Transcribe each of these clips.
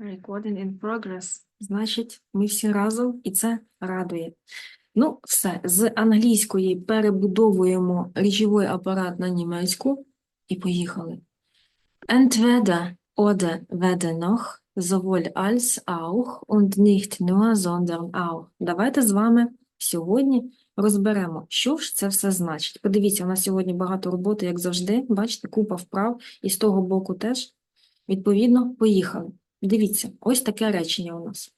Recording in progress. Значить, ми всі разом, і це радує. Ну, все, з англійської перебудовуємо речовий апарат на німецьку і поїхали. Entweder oder weder noch, sowohl als auch und nicht nur, sondern auch. Давайте з вами сьогодні розберемо, що ж це все значить. Подивіться, у нас сьогодні багато роботи, як завжди. Бачите, купа вправ, і з того боку теж. Відповідно, поїхали. Дивіться, ось таке речення у нас.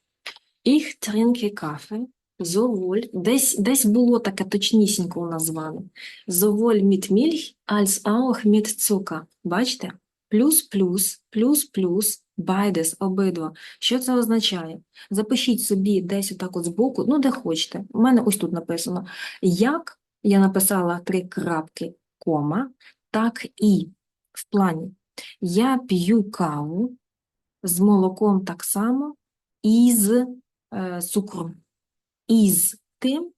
Ich trinke Kaffee, sowohl, десь, десь було таке точнісінько у нас з вами. Sowohl mit Milch, als auch mit Zucker. Бачите? Плюс-плюс, плюс-плюс, beides, обидва. Що це означає? Запишіть собі десь отак от збоку, ну де хочете. У мене ось тут написано. Як я написала три крапки, кома, так і в плані. Я п'ю каву з молоком так само і з е, цукром. Із тим,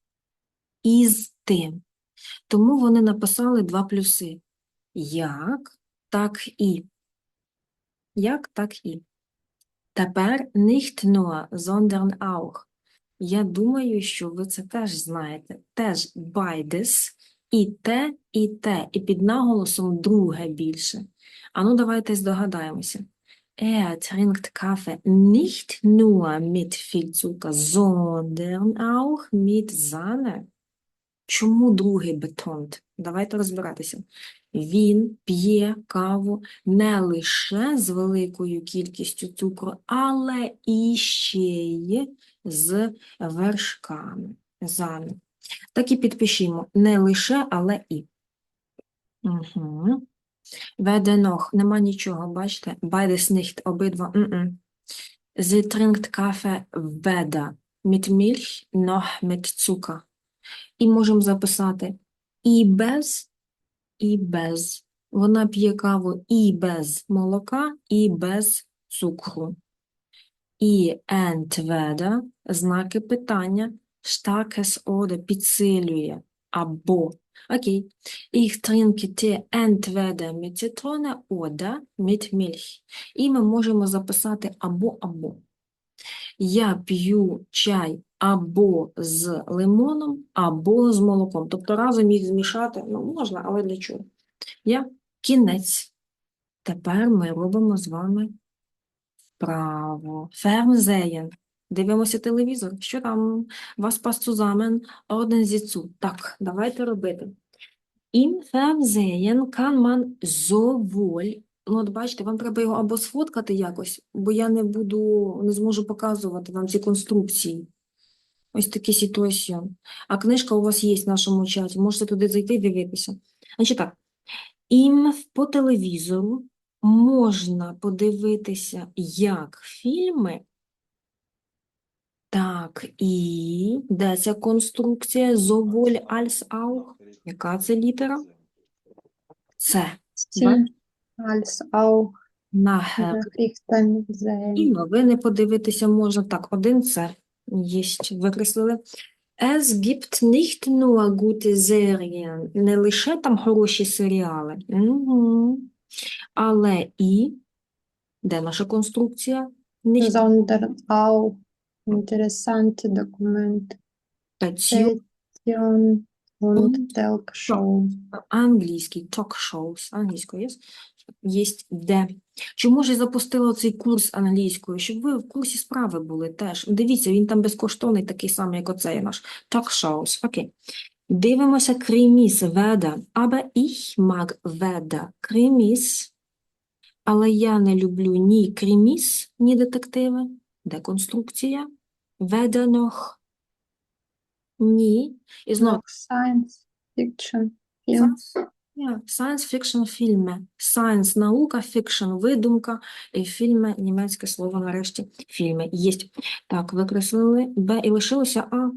і з тим. Тому вони написали два плюси. Як, так і. Як, так і. Тепер nicht nur, sondern auch. Я думаю, що ви це теж знаєте. Теж beides, і те, і те, і під наголосом друге більше. Ану, давайте здогадаємося. Er trinkt Kaffee nicht nur mit viel Zucker, sondern auch mit Sahne. Чому другий бетонт? Давайте розбиратися. Він п'є каву не лише з великою кількістю цукру, але і ще й з вершками. Зани. Так і підпишімо. Не лише, але і. Угу. Веденох, нема нічого, бачите? Beides nicht, обидва. м-м. Sie trinkt Kaffee weder mit Milch noch. І можемо записати і без, і без. Вона п'є каву і без молока, і без цукру. І entweder, знаки питання, starkes oder, підсилює, або. Окей. Ich trinke Tee entweder mit Zitrone oder mit Milch. І ми можемо записати або-або. Я п'ю чай або з лимоном, або з молоком. Тобто разом їх змішати, ну, можна, але для чого? Я кінець. Тепер ми робимо з вами вправо. Fernsehen. Дивимося телевізор. Що там? Passt zusammen? Ordnen Sie zu. Так, давайте робити. Im Fernsehen kann man sowohl Ну, от бачите, вам треба його або сфоткати якось, бо я не буду, не зможу показувати вам ці конструкції. Ось такі ситуаціон. А книжка у вас є в нашому чаті, можете туди зайти і дивитися. Значить так, їм по телевізору можна подивитися як фільми, так і де ця конструкція «Sowohl als auch». Яка це літера? Це. Als auch Нахер. І новини подивитися можна. Так, один це єсть, викреслили. Es gibt nicht nur gute Serien. Не лише там хороші серіали. Угу. Але і, де наша конструкція? Nicht sondern auch interessante Dokumentation Station, und Und Talkshows. англійський, talk shows, англійською є, є де. Чому ж я запустила цей курс англійською? Щоб ви в курсі справи були теж. Дивіться, він там безкоштовний, такий самий, як оцей наш. Talk shows, окей. Дивимося Криміс, Веда. Aber ich mag Веда. Криміс. Але я не люблю ні криміс, ні детективи. Де конструкція? Веда нох. Ні. І знову Science Fiction Film. Yeah, science fiction фільми. Science – наука, fiction – видумка, і фільми – німецьке слово нарешті. Фільми. Єсть. Так, викреслили Б і лишилося А.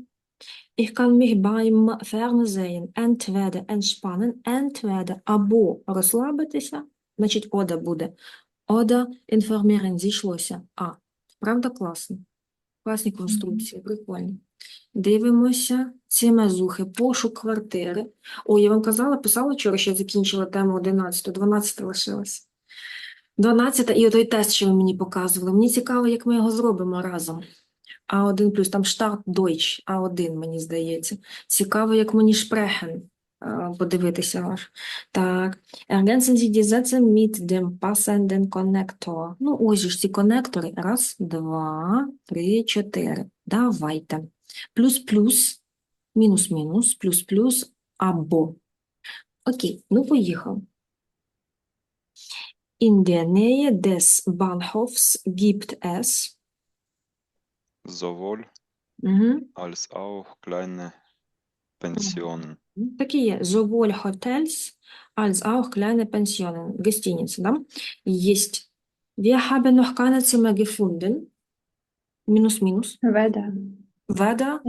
Ich kann mich beim Fernsehen entweder entspannen, entweder або розслабитися, значить ода буде. Oder informieren, зійшлося А. Правда, класно? Класні конструкції, прикольні. Дивимося ці мазухи, пошук квартири. Ой, я вам казала, писала вчора, що я закінчила тему 11, 12 лишилась. 12 і отой тест, що ви мені показували. Мені цікаво, як ми його зробимо разом. А1 плюс, там штат Deutsch, А1, мені здається. Цікаво, як мені е, подивитися ваш. Так. Ergänzen Sie die Sätze mit dem passenden Connector. Ну, ось ж ці конектори. Раз, два, три, чотири. Давайте. Плюс-плюс, мінус-мінус, плюс-плюс, або. Окей, ну поїхав. In der Nähe des Bahnhofs gibt es sowohl mhm. als auch kleine Pensionen. Так є. Sowohl Hotels als auch kleine Pensionen. Гостиницы, да? Есть. Wir haben noch keine Zimmer gefunden. Мінус-мінус. Weder Weder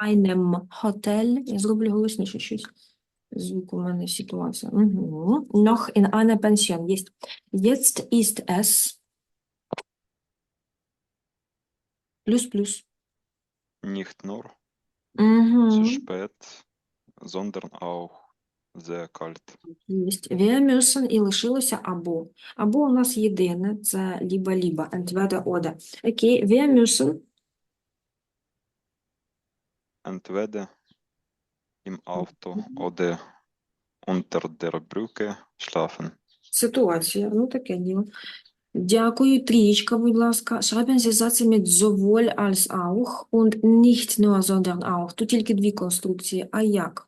einem Hotel. Я зроблю голосніше щось. Звук у мене ситуація. Угу. Noch in einer Pension. Есть. Jetzt ist es плюс-плюс. Nicht nur Угу. zu spät, sondern auch sehr kalt. Єсть. Wir müssen і лишилося або. Або у нас єдине, це ліба-ліба, entweder oder. Окей, wir müssen Entweder im Auto oder unter der Brücke schlafen. ситуація, ну таке діло. Дякую, трієчка, будь ласка. Schreiben Sie Sätze mit sowohl als auch und nicht nur, sondern auch. Тут тільки дві конструкції. А як?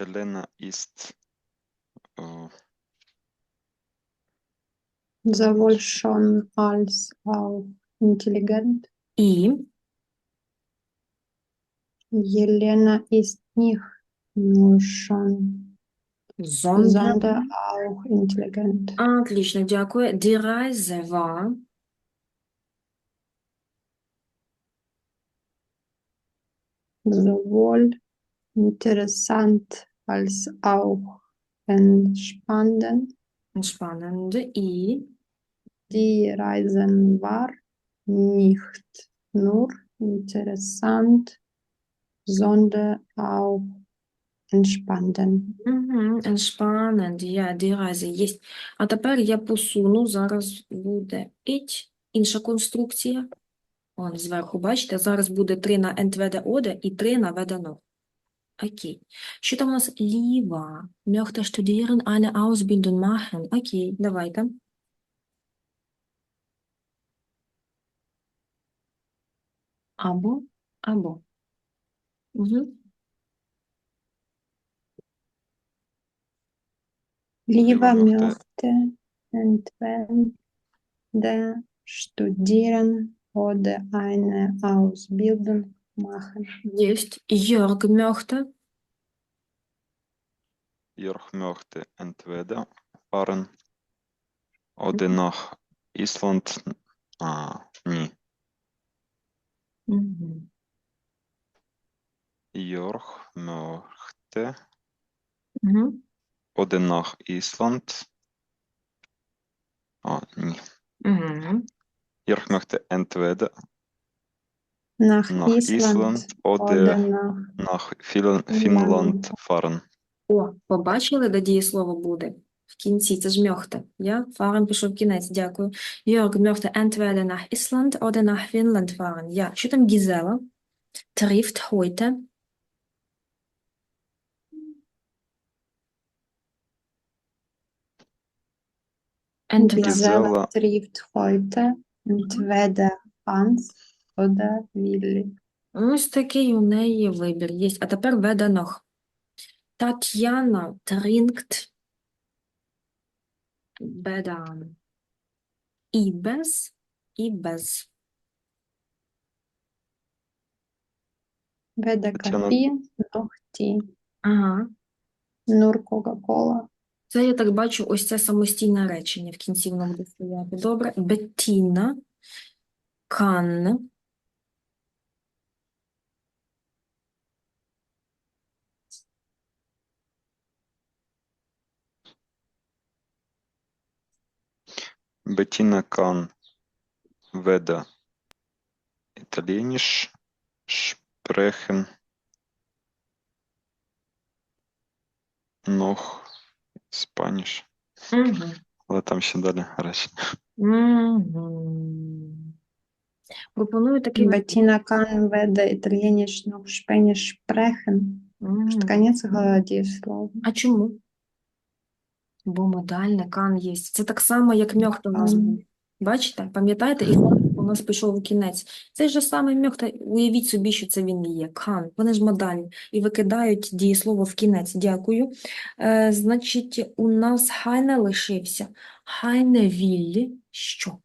Elena ist äh, sowohl schon als auch intelligent. І Елена ist nicht nur schon, sondern. sondern auch intelligent. Отлично, дякую. Die Reise war Sowohl interessant als auch entspannend. spannend і Die Reisen war nicht nur interessant, sondern auch entspannend. Угу, entspannend, я, die Reise є. А тепер я посуну, зараз буде it, інша конструкція. Он зверху, бачите, зараз буде 3 на entweder oder і 3 на weder noch. Окей. Що там у нас? Ліва. Möchte studieren, eine Ausbildung machen. Окей, давайте. Або, або. Угу. Lieber möchte- möchte entweder studieren oder eine Ausbildung machen. Есть. Jörg möchte. Jörg möchte entweder fahren oder nach Island. Ah, nie. Mhm. Jörg möchte mhm. oder nach Island. Ah, nie. Mhm. Jörg möchte entweder nach, nach Island, Island, oder, oder nach, nach Finnland, Finnland fahren. О, побачили, де дієслово буде? В кінці, це ж мьохте. Я фарен пішов кінець, дякую. Jörg möchte entweder nach Island oder nach Finnland fahren. Я. Що там Гізела? Trifft heute. Entweder. Trifft heute entweder Hans oder Willi. Ось такий у неї вибір є. А тепер weder noch. Татьяна trinkt Бедан. І без, і без. Tatjana- Kaffee noch Ага. nur Coca-Cola. Це я так бачу, ось це самостійне речення в кінці воно буде стояти. Добре. Беттіна kann Bettina kann weder Italienisch sprechen noch Spanisch. Мгм. Але там ще далі речення. Мгм. Пропоную такий варіант. Bettina kann weder Italienisch noch Spanisch Конець е, дієслова. А чому? Бо модальне кан є. Це так само, як мьохта у нас був. Бачите? Пам'ятаєте? І у нас пішов у кінець. Цей же самий мьохта, уявіть собі, що це він і є. Кан. Вони ж модальні. І викидають дієслово в кінець. Дякую. Е, значить, у нас хайне лишився. Хайне віллі. Що?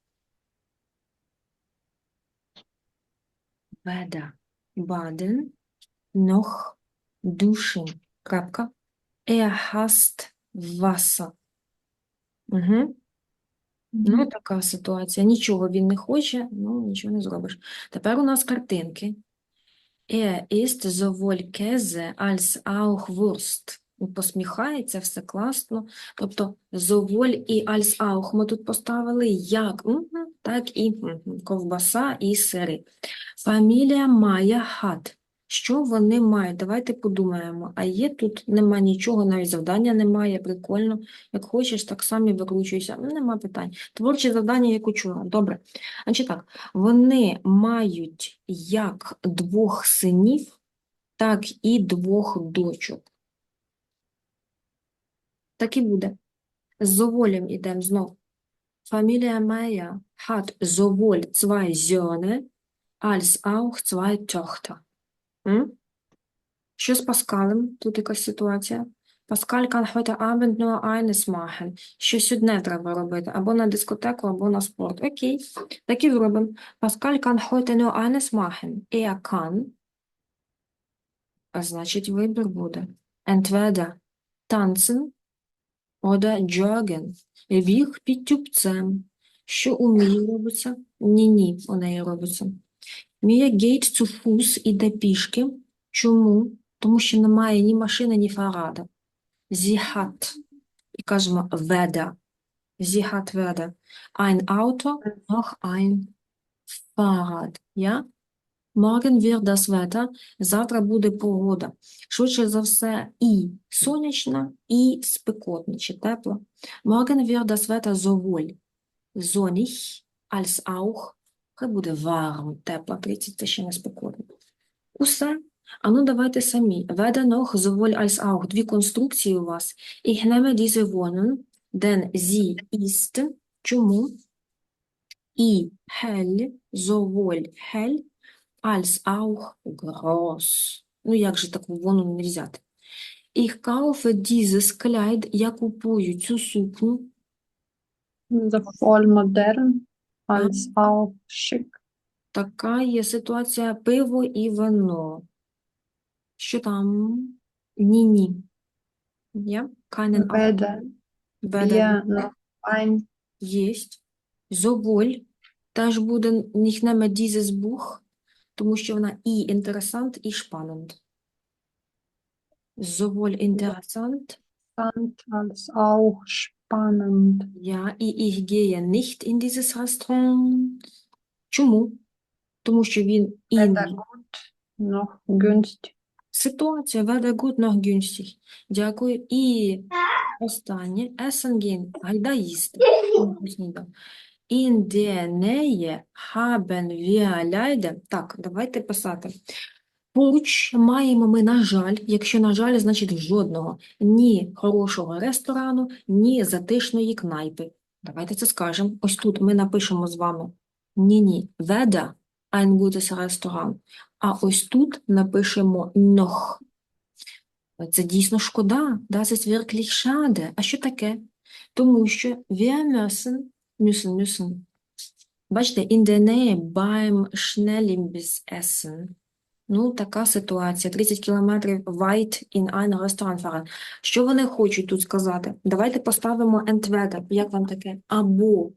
Веда. Баден. Noch duschen. Крапка. Er hasst Wasser. Угу. Ну, така ситуація. Нічого він не хоче, ну, нічого не зробиш. Тепер у нас картинки. Er isst sowohl Käse als auch Wurst. Посміхається, все класно. Тобто, sowohl і als auch ми тут поставили як, так і ковбаса і сири. Фамілія Майя Хат. Що вони мають? Давайте подумаємо. А є тут нема нічого, навіть завдання немає, прикольно. Як хочеш, так само викручуйся. Ну, Нема питань. Творче завдання, як учора. Добре. Значить так, вони мають як двох синів, так і двох дочок. Так і буде. Зоволем ідемо знов. Фамілія Майя hat sowohl zwei Söhne als auch zwei Töchter. М? Що з Паскалем? Тут якась ситуація. Паскаль kann heute Abend nur eines machen. Щось одне треба робити. Або на дискотеку, або на спорт. Окей. Так і зробимо. Паскаль kann heute nur eines machen. Er kann. А значить, вибір буде. Entweder tanzen oder joggen. Біг під тюбцем. Що у Мії робиться? Ні-ні, у неї робиться. Мія zu Fuß іде пішки. Чому? Тому що немає ні машини, ні фарада. Hat, і кажемо. Sie hat weder ein Auto noch ein Fahrrad. Ja? Morgen wird das Wetter. Завтра буде погода. Швидше за все, і сонячна, і спекотна, чи тепла. Morgen wird das Wetter sowohl sonnig als auch, хай буде warm, тепла, 30 це ще не спекотно. Усе. А ну давайте самі. Weder noch, sowohl als auch. Дві конструкції у вас. Ich nehme diese Wohnung, denn sie ist, чому? І hell, sowohl hell, als auch groß. Ну, як же таку вону не взяти? Ich kaufe dieses Kleid, я купую цю сукню, Sowohl modern als auch schick. Така є ситуація пиво і вино. Що там? Ні-ні. Я? Keinen Weder Alkohol. wir noch ein Єсть. Sowohl теж буде nicht nehme dieses Buch, тому що вона і інтересант, і spannend. Sowohl interessant, Interessant als auch spannend. ja, і ich gehe nicht in dieses Restaurant. Чому? Тому що він Weder in gut noch günstig. Ситуація weder gut noch günstig. Дякую. І останнє. Essen gehen. Гайда їсти. Ну, сніданок. In der Nähe haben wir leider. Так, давайте писати. Поруч маємо ми, на жаль, якщо на жаль, значить жодного, ні хорошого ресторану, ні затишної кнайпи. Давайте це скажемо. Ось тут ми напишемо з вами ні-ні, weder ein gutes Restaurant. А ось тут напишемо noch. Це дійсно шкода. Das ist wirklich schade. А що таке? Тому що wir müssen, müssen, müssen. Бачите, in der Nähe beim Schnellimbiss essen. Ну, така ситуація. 30 кілометрів weit in ein Restaurantfahren. Що вони хочуть тут сказати? Давайте поставимо entweder. Як вам таке? Або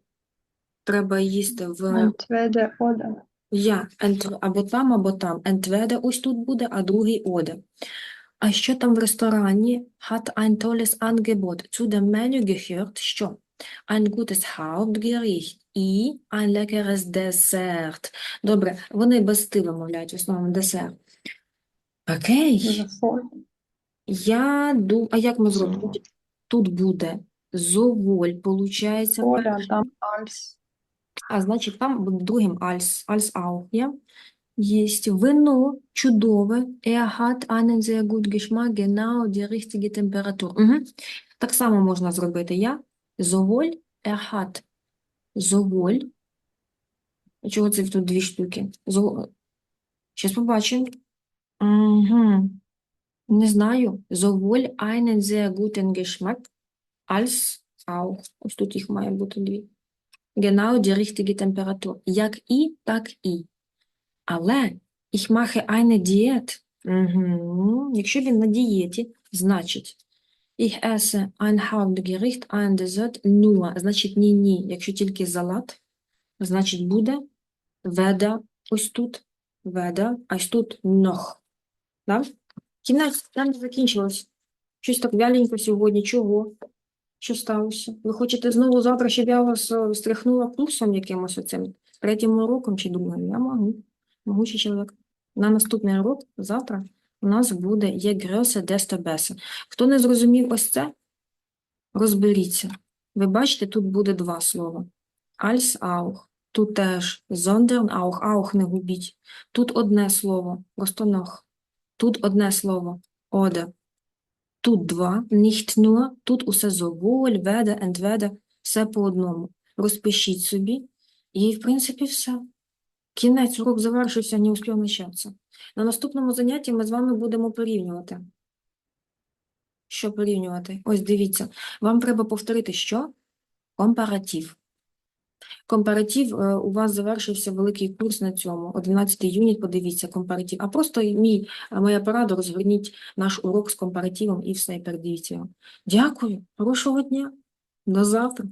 треба їсти в Entweder oder. я, ент- або там, або там. Entweder ось тут буде, а другий оде. А що там в ресторані? Hat ein tolles Angebot. Zu dem Menü gehört що? Ein gutes Hauptgericht і ein leckeres Dessert. Добре, вони без ти вимовляють в основному десерт. Окей. Я думаю, а як ми зробимо? Тут буде зоволь, Oder dann als. а значить там буде другим als, als auch, є? Єсть вино чудове, er hat einen sehr gut Geschmack, genau die richtige Temperatur. Угу. Так само можна зробити я. Зоволь, er hat. Зоволь. Чого це тут дві штуки? Зо... Побачимо. Угу. Не знаю. Sowohl einen sehr guten Geschmack als auch. Ось тут їх має бути дві. Genau die richtige Temperatur. Як і, так і. Але ich mache eine Diät. Угу. Якщо він на дієті, значить ich esse ein Hauptgericht, ein Dessert nur. Значить ні-ні. Якщо тільки салат, значить буде weder ось тут, weder, а ось тут noch. Да? Кінець, там закінчилось. Щось так вяленько сьогодні. Чого? Що сталося? Ви хочете знову завтра, щоб я вас е, стряхнула курсом якимось оцим третім уроком чи другим? Я можу. Могучий чоловік. На наступний урок завтра у нас буде є грёсе desto besser. Хто не зрозумів ось це, розберіться. Ви бачите, тут буде два слова. Als auch. Тут теж sondern auch. Auch не губіть. Тут одне слово. Просто noch. Тут одне слово oder. Тут два, nicht nur, тут усе sowohl, weder, entweder, все по одному. Розпишіть собі, і, в принципі, все. Кінець, урок завершився, не успів начатися. На наступному занятті ми з вами будемо порівнювати. Що порівнювати? Ось дивіться, вам треба повторити, що? Компаратив. Компаратив, е, у вас завершився великий курс на цьому. 11 юніт, подивіться, компаратив. А просто мій, е, моя порада, розгорніть наш урок з компаративом і все, і передивіться його. Дякую, хорошого дня, до завтра.